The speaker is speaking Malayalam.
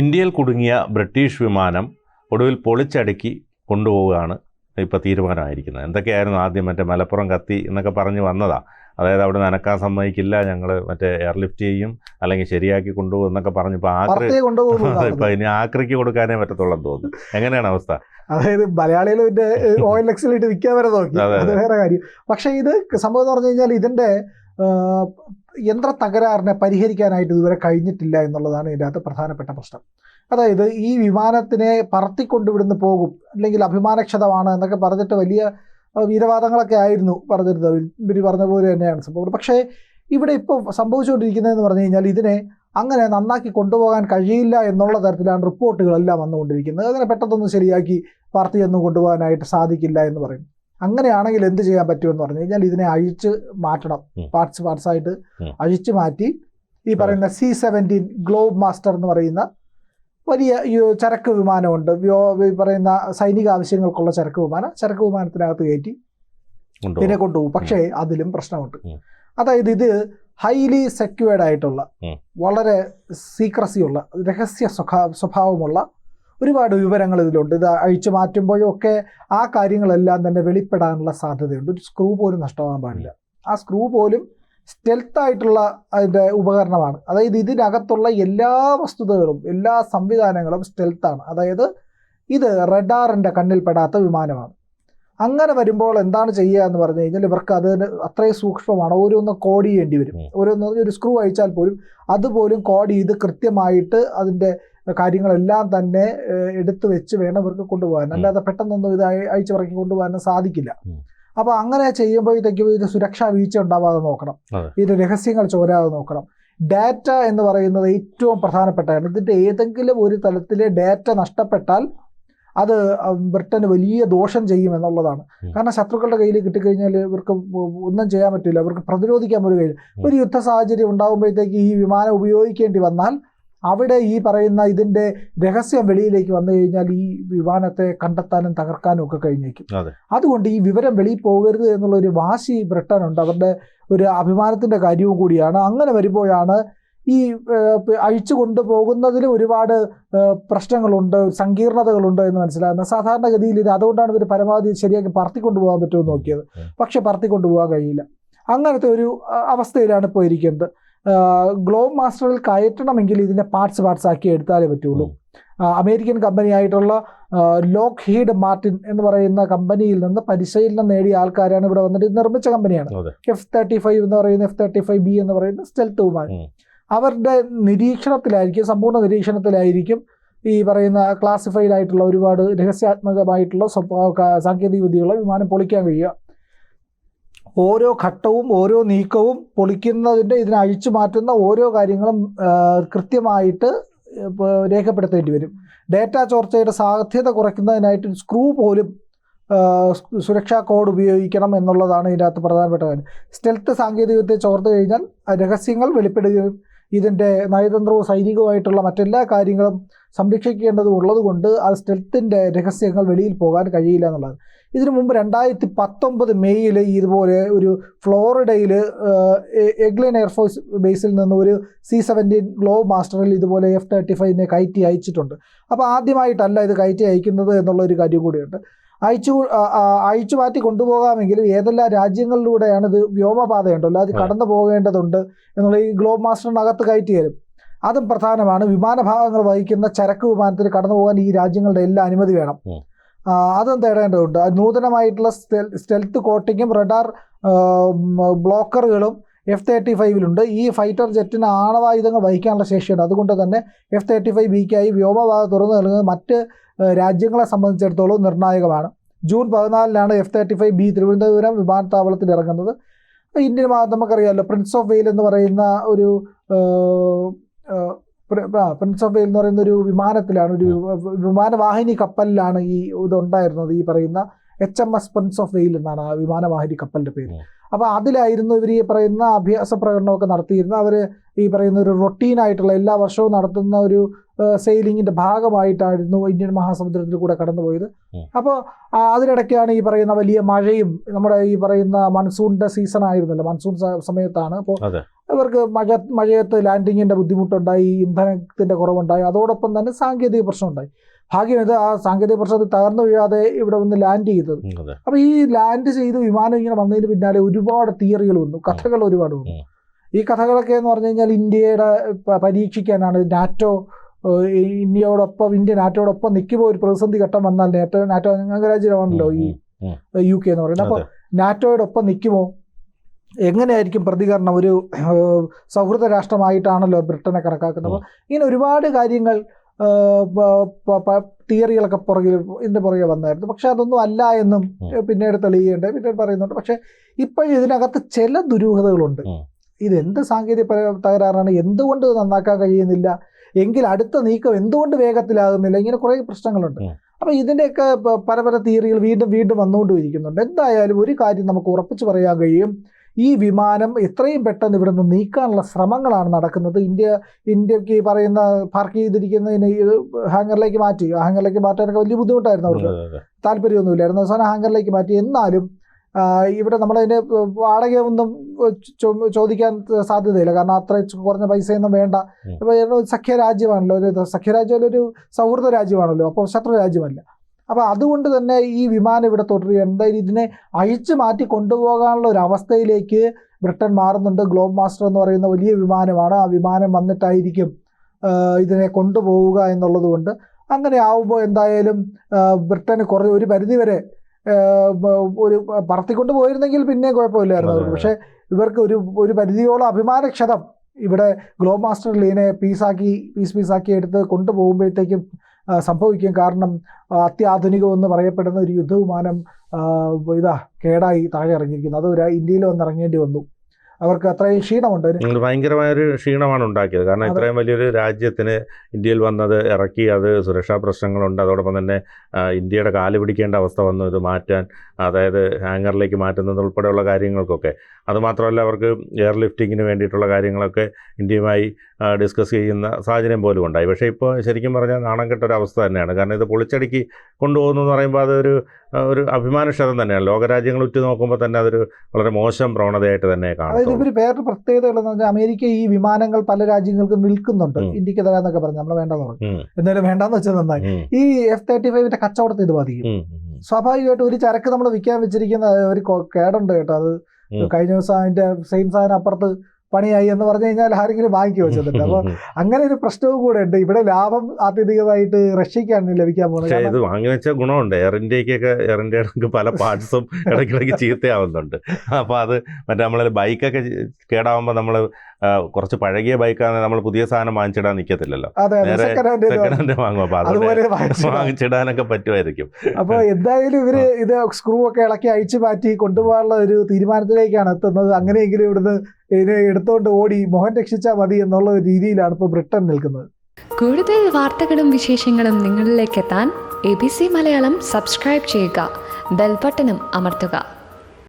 ഇന്ത്യയിൽ കുടുങ്ങിയ ബ്രിട്ടീഷ് വിമാനം ഒടുവിൽ പൊളിച്ചടുക്കി കൊണ്ടുപോവുകയാണ് ഇപ്പോൾ തീരുമാനമായിരിക്കുന്നത്. എന്തൊക്കെയായിരുന്നു ആദ്യം മറ്റേ മലപ്പുറം കത്തി എന്നൊക്കെ പറഞ്ഞ് വന്നതാ? അതായത് അവിടെ നനക്കാൻ സമ്മതിക്കില്ല ഞങ്ങൾ മറ്റേ എയർലിഫ്റ്റ് ചെയ്യും അല്ലെങ്കിൽ ശരിയാക്കി കൊണ്ടുപോകും എന്നൊക്കെ പറഞ്ഞു ഇപ്പോൾ ആക്രി ഇപ്പോൾ ഇനി ആക്രിക്ക് കൊടുക്കാനേ പറ്റത്തുള്ളൂ തോന്നുന്നു. എങ്ങനെയാണ് അവസ്ഥ? അതായത് മലയാളികൾ ഇതിന്റെ ഓയിൽ എക്സിലിട്ട് വിൽക്കാൻ വരെ നോക്കി. അതെ, വേറെ കാര്യം. പക്ഷേ ഇത് സംഭവം എന്ന് പറഞ്ഞു കഴിഞ്ഞാൽ ഇതിന്റെ യന്ത്ര തകരാറിനെ പരിഹരിക്കാനായിട്ട് ഇതുവരെ കഴിഞ്ഞിട്ടില്ല എന്നുള്ളതാണ് ഇതിന്റെ അകത്ത് പ്രധാനപ്പെട്ട പ്രശ്നം. അതായത് ഈ വിമാനത്തിനെ പറത്തിക്കൊണ്ടുവിടുന്ന് പോകും അല്ലെങ്കിൽ അഭിമാനക്ഷതമാണ് എന്നൊക്കെ പറഞ്ഞിട്ട് വലിയ വീരവാദങ്ങളൊക്കെ ആയിരുന്നു പറഞ്ഞിരുന്നത്. ഇവർ പറഞ്ഞ പോലെ തന്നെയാണ് സംഭവം. പക്ഷേ ഇവിടെ ഇപ്പോൾ സംഭവിച്ചുകൊണ്ടിരിക്കുന്നതെന്ന് പറഞ്ഞു കഴിഞ്ഞാൽ ഇതിനെ അങ്ങനെ നന്നാക്കി കൊണ്ടുപോകാൻ കഴിയില്ല എന്നുള്ള തരത്തിലാണ് റിപ്പോർട്ടുകളെല്ലാം വന്നുകൊണ്ടിരിക്കുന്നത്. അങ്ങനെ പെട്ടെന്നൊന്നും ശരിയാക്കി പാർട്ടിയൊന്നും കൊണ്ടുപോകാനായിട്ട് സാധിക്കില്ല എന്ന് പറയും. അങ്ങനെയാണെങ്കിൽ എന്ത് ചെയ്യാൻ പറ്റുമെന്ന് പറഞ്ഞു കഴിഞ്ഞാൽ ഇതിനെ അഴിച്ച് മാറ്റണം. പാർട്സ് പാർട്സ് ആയിട്ട്. അഴിച്ചു മാറ്റി ഈ പറയുന്ന സി സെവന്റീൻ ഗ്ലോബ് മാസ്റ്റർ എന്ന് പറയുന്ന വലിയ ചരക്ക് വിമാനമുണ്ട്. ഈ പറയുന്ന സൈനിക ആവശ്യങ്ങൾക്കുള്ള ചരക്ക് വിമാനം. ചരക്ക് വിമാനത്തിനകത്ത് കയറ്റി ഇതിനെ കൊണ്ടുപോകും. പക്ഷേ അതിലും പ്രശ്നമുണ്ട്. അതായത് ഇത് ഹൈലി സെക്യൂർഡ് ആയിട്ടുള്ള വളരെ സീക്രസിയുള്ള രഹസ്യ സ്വഭാ സ്വഭാവമുള്ള ഒരുപാട് വിവരങ്ങൾ ഇതിലുണ്ട്. ഇത് അഴിച്ചു മാറ്റുമ്പോഴും ഒക്കെ ആ കാര്യങ്ങളെല്ലാം തന്നെ വെളിപ്പെടാനുള്ള സാധ്യതയുണ്ട്. ഒരു സ്ക്രൂ പോലും നഷ്ടമാകാൻ പാടില്ല. ആ സ്ക്രൂ പോലും സ്റ്റെൽത്തായിട്ടുള്ള അതിന്റെ ഉപകരണമാണ്. അതായത് ഇതിനകത്തുള്ള എല്ലാ വസ്തുതകളും എല്ലാ സംവിധാനങ്ങളും stealth-ആണ് അതായത് ഇത് റഡാറിന്റെ കണ്ണിൽപ്പെടാത്ത വിമാനമാണ്. അങ്ങനെ വരുമ്പോൾ എന്താണ് ചെയ്യുക എന്ന് പറഞ്ഞു കഴിഞ്ഞാൽ ഇവർക്ക് അതിന് അത്രയും സൂക്ഷ്മമാണ്. ഓരോന്ന് കോഡ് ചെയ്യേണ്ടി വരും. ഓരോന്ന് ഒരു സ്ക്രൂ അഴിച്ചാൽ പോലും അതുപോലും കോഡ് ചെയ്ത് കൃത്യമായിട്ട് അതിന്റെ കാര്യങ്ങളെല്ലാം തന്നെ എടുത്തു വെച്ച് വേണം ഇവർക്ക് കൊണ്ടുപോകാൻ. അല്ലാതെ പെട്ടെന്നൊന്നും ഇത് അയ- അയച്ചു പറക്കി കൊണ്ടുപോകാനും സാധിക്കില്ല. അപ്പൊ അപ്പോൾ അങ്ങനെ ചെയ്യുമ്പോഴത്തേക്കും ഇത് സുരക്ഷാ വീഴ്ച ഉണ്ടാവാതെ നോക്കണം. ഇത് രഹസ്യങ്ങൾ ചോരാതെ നോക്കണം. ഡാറ്റ എന്ന് പറയുന്നത് ഏറ്റവും പ്രധാനപ്പെട്ടതാണ് ഇതിന്റെ ഏതെങ്കിലും ഒരു തലത്തിലെ ഡാറ്റ നഷ്ടപ്പെട്ടാൽ അത് ബ്രിട്ടന് വലിയ ദോഷം ചെയ്യും എന്നുള്ളതാണ്. കാരണം ശത്രുക്കളുടെ കയ്യിൽ കിട്ടിക്കഴിഞ്ഞാൽ ഇവർക്ക് ഒന്നും ചെയ്യാൻ പറ്റില്ല. അവർക്ക് പ്രതിരോധിക്കാൻ പോലും കഴിയില്ല. ഒരു യുദ്ധ സാഹചര്യം ഉണ്ടാകുമ്പോഴത്തേക്ക് ഈ വിമാനം ഉപയോഗിക്കേണ്ടി വന്നാൽ അവിടെ ഈ പറയുന്ന ഇതിന്റെ രഹസ്യം വെളിയിലേക്ക് വന്നു കഴിഞ്ഞാൽ ഈ വിമാനത്തെ കണ്ടെത്താനും തകർക്കാനും ഒക്കെ കഴിഞ്ഞേക്കും. അതുകൊണ്ട് ഈ വിവരം വെളിയിൽ പോകരുത് എന്നുള്ള ഒരു വാശി ബ്രിട്ടനുണ്ട്. അവരുടെ ഒരു അഭിമാനത്തിന്റെ കാര്യവും കൂടിയാണ്. അങ്ങനെ വരുമ്പോഴാണ് ഈ അഴിച്ചു കൊണ്ടുപോകുന്നതിൽ ഒരുപാട് പ്രശ്നങ്ങളുണ്ട് സങ്കീർണതകളുണ്ട് എന്ന് മനസ്സിലാകുന്ന സാധാരണഗതിയിൽ ഇത് അതുകൊണ്ടാണ് ഇവർ പരമാവധി ശരിയാക്കി പറത്തി കൊണ്ടുപോകാൻ പറ്റുമെന്ന് നോക്കിയത്. പക്ഷെ പറത്തി കൊണ്ടുപോകാൻ കഴിയില്ല. അങ്ങനത്തെ ഒരു അവസ്ഥയിലാണ് ഇപ്പോൾ ഇരിക്കുന്നത്. ഗ്ലോബ് മാസ്റ്ററിൽ കയറ്റണമെങ്കിൽ ഇതിന്റെ പാർട്സ് പാർട്സ് ആക്കി എടുത്താലേ പറ്റുള്ളൂ. അമേരിക്കൻ കമ്പനി അമേരിക്കൻ കമ്പനിയായിട്ടുള്ള ലോക്ക് ഹീഡ് മാർട്ടിൻ എന്ന് പറയുന്ന കമ്പനിയിൽ നിന്ന് പരിശീലനം നേടിയ ആൾക്കാരാണ് ഇവിടെ വന്നിട്ട് നിർമ്മിച്ച കമ്പനിയാണ് എഫ് തേർട്ടി ഫൈവ് എന്ന് പറയുന്ന എഫ് തേർട്ടി ഫൈവ് ബി എന്ന് പറയുന്ന സ്റ്റെൽത്ത് വിമാനം അവരുടെ നിരീക്ഷണത്തിലായിരിക്കും സമ്പൂർണ നിരീക്ഷണത്തിലായിരിക്കും ഈ പറയുന്ന ക്ലാസിഫൈഡ് ആയിട്ടുള്ള ഒരുപാട് രഹസ്യാത്മകമായിട്ടുള്ള സാങ്കേതിക വിദ്യയുള്ള വിമാനം പൊളിക്കാൻ കഴിയുക. ഓരോ ഘട്ടവും ഓരോ നീക്കവും പൊളിക്കുന്നതിന്റെ ഇതിനെ അഴിച്ചു മാറ്റുന്ന ഓരോ കാര്യങ്ങളും കൃത്യമായിട്ട് രേഖപ്പെടുത്തേണ്ടി വരും. ഡേറ്റ ചോർച്ചയുടെ സാധ്യത കുറയ്ക്കുന്നതിനായിട്ട് സ്ക്രൂ പോലും സുരക്ഷാ കോഡ് ഉപയോഗിക്കണം എന്നുള്ളതാണ് ഇതിനകത്ത് പ്രധാനപ്പെട്ട കാര്യം. സ്റ്റെൽത്ത് സാങ്കേതികവിദ്യ ചോർന്നു കഴിഞ്ഞാൽ രഹസ്യങ്ങൾ വെളിപ്പെടുകയും ഇതിന്റെ നയതന്ത്രവും സൈനികവുമായിട്ടുള്ള മറ്റെല്ലാ കാര്യങ്ങളും സംരക്ഷിക്കേണ്ടതും ഉള്ളതുകൊണ്ട് ആ സ്റ്റെൽത്തിന്റെ രഹസ്യങ്ങൾ വെളിയിൽ പോകാൻ കഴിയില്ല എന്നുള്ളത്. ഇതിനു മുമ്പ് രണ്ടായിരത്തി പത്തൊമ്പത് മെയ്യിൽ ഇതുപോലെ ഒരു ഫ്ലോറിഡയിൽ എഗ്ലിൻ എയർഫോഴ്സ് ബേസിൽ നിന്ന് ഒരു സി സെവന്റീൻ ഗ്ലോബ് മാസ്റ്ററിൽ ഇതുപോലെ എഫ് തേർട്ടി ഫൈവിനെ കയറ്റി അയച്ചിട്ടുണ്ട്. അപ്പോൾ ആദ്യമായിട്ടല്ല ഇത് കയറ്റി അയക്കുന്നത് എന്നുള്ള ഒരു കാര്യം കൂടിയുണ്ട്. അയച്ചു അയച്ചു മാറ്റി കൊണ്ടുപോകാമെങ്കിലും ഏതെല്ലാം രാജ്യങ്ങളിലൂടെയാണ് ഇത് വ്യോമപാതയുണ്ടല്ലോ അത്. കടന്നു പോകേണ്ടതുണ്ട് എന്നുള്ള ഈ ഗ്ലോബ് മാസ്റ്ററിനകത്ത് കയറ്റി തരും അതും പ്രധാനമാണ് വിമാന വിമാനഭാഗങ്ങൾ വഹിക്കുന്ന ചരക്ക് വിമാനത്തിൽ കടന്നു പോകാൻ ഈ രാജ്യങ്ങളുടെ എല്ലാ അനുമതി വേണം. അതും തേടേണ്ടതുണ്ട്. നൂതനമായിട്ടുള്ള സ്റ്റെൽത്ത് കോട്ടിങ്ങും റഡാർ ബ്ലോക്കറുകളും എഫ് തേർട്ടി ഫൈവിലുണ്ട്. ഈ ഫൈറ്റർ ജെറ്റിന് ആണവായുധങ്ങൾ വഹിക്കാനുള്ള ശേഷിയുണ്ട്. അതുകൊണ്ട് തന്നെ എഫ് തേർട്ടി ഫൈവ് ബിക്കായി വ്യോമപാത തുറന്നു നൽകുന്നത് മറ്റ് രാജ്യങ്ങളെ സംബന്ധിച്ചിടത്തോളം നിർണായകമാണ്. June പതിനാലിനാണ് F thirty five B Thiruvananthapuram വിമാനത്താവളത്തിൽ ഇറങ്ങുന്നത്. ഇന്ത്യൻ നമുക്കറിയാമല്ലോ പ്രിൻസ് ഓഫ് വെയിൽ എന്ന് പറയുന്ന ഒരു പ്രിൻസ് ഓഫ് വെയിൽ എന്ന് പറയുന്ന ഒരു വിമാനത്തിലാണ് ഒരു വിമാനവാഹിനി കപ്പലിലാണ് ഈ ഇതുണ്ടായിരുന്നത് ഈ പറയുന്ന H M S prince of Wales എന്നാണ് ആ വിമാനവാഹിനി കപ്പലിന്റെ പേര്. അപ്പോൾ അതിലായിരുന്നു ഇവർ ഈ പറയുന്ന അഭ്യാസ പ്രകടനമൊക്കെ നടത്തിയിരുന്നത്. അവർ ഈ പറയുന്ന ഒരു റൊട്ടീൻ ആയിട്ടുള്ള എല്ലാ വർഷവും നടത്തുന്ന ഒരു സെയിലിങ്ങിന്റെ ഭാഗമായിട്ടായിരുന്നു ഇന്ത്യൻ മഹാസമുദ്രത്തിൽ കൂടെ കടന്നുപോയത്. അപ്പോൾ അതിനിടയ്ക്കാണ് ഈ പറയുന്ന വലിയ മഴയും നമ്മുടെ ഈ പറയുന്ന മൺസൂണിന്റെ സീസൺ ആയിരുന്നല്ലോ. മൺസൂൺ സമയത്താണ്. അപ്പോൾ. ഇവർക്ക് മഴ മഴയത്ത് ലാൻഡിങ്ങിന്റെ ബുദ്ധിമുട്ടുണ്ടായി ഇന്ധനത്തിന്റെ കുറവുണ്ടായി. അതോടൊപ്പം തന്നെ സാങ്കേതിക പ്രശ്നമുണ്ടായി. ഭാഗ്യം ഇത് ആ സാങ്കേതിക പ്രശ്നത്തിൽ തകർന്നു വീഴാതെ ഇവിടെ വന്ന് ലാൻഡ് ചെയ്തത് അപ്പൊ അപ്പോൾ ഈ ലാൻഡ് ചെയ്ത് വിമാനം ഇങ്ങനെ വന്നതിന് പിന്നാലെ ഒരുപാട് തിയറികൾ വന്നു. കഥകൾ ഒരുപാട് വന്നു. ഈ കഥകളൊക്കെ എന്ന് പറഞ്ഞു കഴിഞ്ഞാൽ ഇന്ത്യയുടെ പരീക്ഷിക്കാനാണ്. നാറ്റോ ഇന്ത്യയോടൊപ്പം ഇന്ത്യ നാറ്റോടൊപ്പം നിൽക്കുമ്പോൾ ഒരു പ്രതിസന്ധി ഘട്ടം വന്നാൽ നാറ്റോ നാറ്റോ അംഗരാജ്യമാണല്ലോ ഈ യു കെ എന്ന് പറയുന്നത്. അപ്പോൾ. നാറ്റോയോടൊപ്പം നിൽക്കുമോ എങ്ങനെയായിരിക്കും പ്രതികരണം? ഒരു സൗഹൃദ രാഷ്ട്രമായിട്ടാണല്ലോ ബ്രിട്ടനെ കണക്കാക്കുന്നത്. അപ്പോൾ ഇങ്ങനെ ഒരുപാട് കാര്യങ്ങൾ തിയറികളൊക്കെ പുറകിൽ ഇതിന്റെ പുറകെ വന്നായിരുന്നു. പക്ഷെ അതൊന്നും അല്ല എന്നും പിന്നീട് തെളിയിക്കേണ്ടത് പിന്നീട് പറയുന്നുണ്ട്. പക്ഷെ ഇപ്പോഴും ഇതിനകത്ത് ചില ദുരൂഹതകളുണ്ട്. ഇതെന്ത് സാങ്കേതിക തകരാറാണ്? എന്തുകൊണ്ട് നന്നാക്കാൻ കഴിയുന്നില്ല? എങ്കിൽ അടുത്ത നീക്കം എന്തുകൊണ്ട് വേഗത്തിലാകുന്നില്ല? ഇങ്ങനെ കുറേ പ്രശ്നങ്ങളുണ്ട്. അപ്പം അപ്പോൾ ഇതിന്റെയൊക്കെ പല പല തിയറികൾ വീണ്ടും വീണ്ടും വന്നുകൊണ്ടിരിക്കുന്നുണ്ട് എന്തായാലും ഒരു കാര്യം നമുക്ക് ഉറപ്പിച്ച് പറയാൻ കഴിയും. ഈ വിമാനം എത്രയും പെട്ടെന്ന് ഇവിടെ നിന്ന് നീക്കാനുള്ള ശ്രമങ്ങളാണ് നടക്കുന്നത്. ഇന്ത്യ ഇന്ത്യയ്ക്ക് ഈ പറയുന്ന പാർക്ക് ചെയ്തിരിക്കുന്നതിന് ഹാങ്കറിലേക്ക് ഹാങ്ങറിലേക്ക് മാറ്റി. ഹാങ്ങറിലേക്ക് മാറ്റാനൊക്കെ വലിയ ബുദ്ധിമുട്ടായിരുന്നു അവർക്ക്. താല്പര്യമൊന്നുമില്ലായിരുന്നു. അവസാനം ഹാങ്കറിലേക്ക് മാറ്റി. എന്നാലും ഇവിടെ നമ്മളതിന് വാടകയൊന്നും ഒന്നും ചോദിക്കാൻ സാധ്യതയില്ല. കാരണം അത്ര കുറഞ്ഞ പൈസയൊന്നും വേണ്ട. ഇപ്പോൾ ഒരു സഖ്യ രാജ്യമാണല്ലോ ഒരു സഖ്യരാജ്യം ഒരു സൗഹൃദ രാജ്യമാണല്ലോ. അപ്പോൾ ശത്രു രാജ്യമല്ല. അപ്പോൾ അതുകൊണ്ട് തന്നെ ഈ വിമാനം ഇവിടെ തുടരുക എന്തായാലും ഇതിനെ അഴിച്ചു മാറ്റി കൊണ്ടുപോകാനുള്ള ഒരു അവസ്ഥയിലേക്ക് ബ്രിട്ടൻ മാറുന്നുണ്ട്. ഗ്ലോബ് മാസ്റ്റർ എന്ന് പറയുന്ന വലിയ വിമാനമാണ്. ആ വിമാനം വന്നിട്ടായിരിക്കും ഇതിനെ കൊണ്ടുപോവുക എന്നുള്ളത് കൊണ്ട്. അങ്ങനെ ആവുമ്പോൾ എന്തായാലും ബ്രിട്ടന് കുറേ ഒരു പരിധിവരെ ഒരു പറത്തിക്കൊണ്ട് പോയിരുന്നെങ്കിൽ പിന്നെ കുഴപ്പമില്ലായിരുന്നു. അവർക്ക് പക്ഷേ ഇവർക്ക് ഒരു ഒരു പരിധിയോളം അഭിമാനക്ഷതം ഇവിടെ ഗ്ലോബ് മാസ്റ്റർ ലീനെ പീസാക്കി പീസ് പീസാക്കി എടുത്ത് കൊണ്ടുപോകുമ്പോഴത്തേക്കും സംഭവിക്കും കാരണം അത്യാധുനികമെന്ന് പറയപ്പെടുന്ന ഒരു യുദ്ധവിമാനം ഇതാ കേടായി താഴെ ഇറങ്ങിയിരിക്കുന്നു. അത് ഒരു ഇന്ത്യയിൽ വന്നിറങ്ങേണ്ടി വന്നു. അവർക്ക് അത്രയും ക്ഷീണമുണ്ട്. നിങ്ങൾ ഭയങ്കരമായൊരു ക്ഷീണമാണ് ഉണ്ടാക്കിയത്. കാരണം ഇത്രയും വലിയൊരു രാജ്യത്തിന് ഇന്ത്യയിൽ വന്നത് ഇറക്കി അത് സുരക്ഷാ പ്രശ്നങ്ങളുണ്ട്. അതോടൊപ്പം തന്നെ ഇന്ത്യയുടെ കാൽ പിടിക്കേണ്ട അവസ്ഥ വന്നു. ഇത് മാറ്റാൻ അതായത് ഹാങ്ങറിലേക്ക് മാറ്റുന്നത് ഉൾപ്പെടെയുള്ള കാര്യങ്ങൾക്കൊക്കെ. അതുമാത്രമല്ല അവർക്ക് എയർ ലിഫ്റ്റിങ്ങിന് വേണ്ടിയിട്ടുള്ള കാര്യങ്ങളൊക്കെ ഇന്ത്യയുമായി ഡിസ്കസ് ചെയ്യുന്ന സാഹചര്യം പോലും ഉണ്ടായി. പക്ഷേ ഇപ്പോൾ ശരിക്കും പറഞ്ഞാൽ നാണം കെട്ടൊരവസ്ഥ തന്നെയാണ്. കാരണം ഇത് പൊളിച്ചടുക്കി കൊണ്ടുപോകുന്നു എന്ന് പറയുമ്പോൾ അതൊരു ഒരു അഭിമാനക്ഷതം തന്നെയാണ്. ലോകരാജ്യങ്ങൾ ഉറ്റു നോക്കുമ്പോൾ തന്നെ അതൊരു വളരെ മോശം പ്രവണതയായിട്ട് തന്നെ അതായത് കാണുന്നു ഇവർ വേറൊരു പ്രത്യേകതകളെന്ന് പറഞ്ഞാൽ അമേരിക്ക ഈ വിമാനങ്ങൾ പല രാജ്യങ്ങൾക്കും വിൽക്കുന്നുണ്ട്. ഇന്ത്യയ്ക്ക് തരാന്നൊക്കെ പറഞ്ഞു. നമ്മൾ വേണ്ടെന്ന് പറഞ്ഞു. എന്തായാലും വേണ്ടെന്ന് വെച്ചാൽ നന്നായി. ഈ എഫ് തേർട്ടി ഫൈവിന്റെ കച്ചവടത്തെ ഇത് ബാധിക്കും. സ്വാഭാവികമായിട്ടും ഒരു ചരക്ക് നമ്മൾ വിൽക്കാൻ വെച്ചിരിക്കുന്ന ഒരു കേടുണ്ട് കേട്ടോ. അത് കഴിഞ്ഞ ദിവസം അതിന്റെ സെയിം സാധനം അപ്പുറത്ത് പണിയായി എന്ന് പറഞ്ഞു കഴിഞ്ഞാൽ ആരെങ്കിലും വാങ്ങിക്കു വെച്ചിട്ടുണ്ട് അപ്പോൾ അങ്ങനെ ഒരു പ്രശ്നവും കൂടെ ഉണ്ട്. ഇവിടെ ലാഭം ആത്യന്തികമായിട്ട് റഷ്യക്കാണ് ലഭിക്കാൻ പോകുന്നത്. ഇത് വാങ്ങി വെച്ച ഗുണമുണ്ട്. എയർ ഇന്ത്യക്കൊക്കെ എയർ ഇന്ത്യയുടെ പല പാർട്സും ഇടയ്ക്കിടയ്ക്ക് ചീത്തയാവുന്നുണ്ട്. അപ്പോൾ അത് മറ്റേ നമ്മളെ ബൈക്കൊക്കെ കേടാവുമ്പോൾ നമ്മൾ കുറച്ച് പഴകിയ ബൈക്കാണെങ്കിൽ നമ്മൾ പുതിയ സാധനം വാങ്ങിച്ചിടാൻ നിൽക്കത്തില്ലല്ലോ സെക്കൻഡ് ഹാൻഡ് സെക്കൻഡ് ഹാൻഡ് വാങ്ങും. അപ്പോൾ അതുപോലെ വാങ്ങിച്ചിടാനൊക്കെ പറ്റുമായിരിക്കും. അപ്പോൾ എന്തായാലും ഇവർ ഇത് സ്ക്രൂ ഒക്കെ ഇളക്കി അഴിച്ചു മാറ്റി കൊണ്ടുപോകാനുള്ള ഒരു തീരുമാനത്തിലേക്കാണ് എത്തുന്നത്. അങ്ങനെയെങ്കിലും ഇവിടുന്ന് ഇതിനെ എടുത്തുകൊണ്ട് ഓടി മോഹൻ രക്ഷിച്ചാൽ മതി എന്നുള്ള രീതിയിലാണ് ഇപ്പോൾ ബ്രിട്ടൻ നിൽക്കുന്നത്. കൂടുതൽ വാർത്തകളും വിശേഷങ്ങളും നിങ്ങളിലേക്ക് എത്താൻ A B C Malayalam subscribe ചെയ്യുക. ബെൽബട്ടനും അമർത്തുക.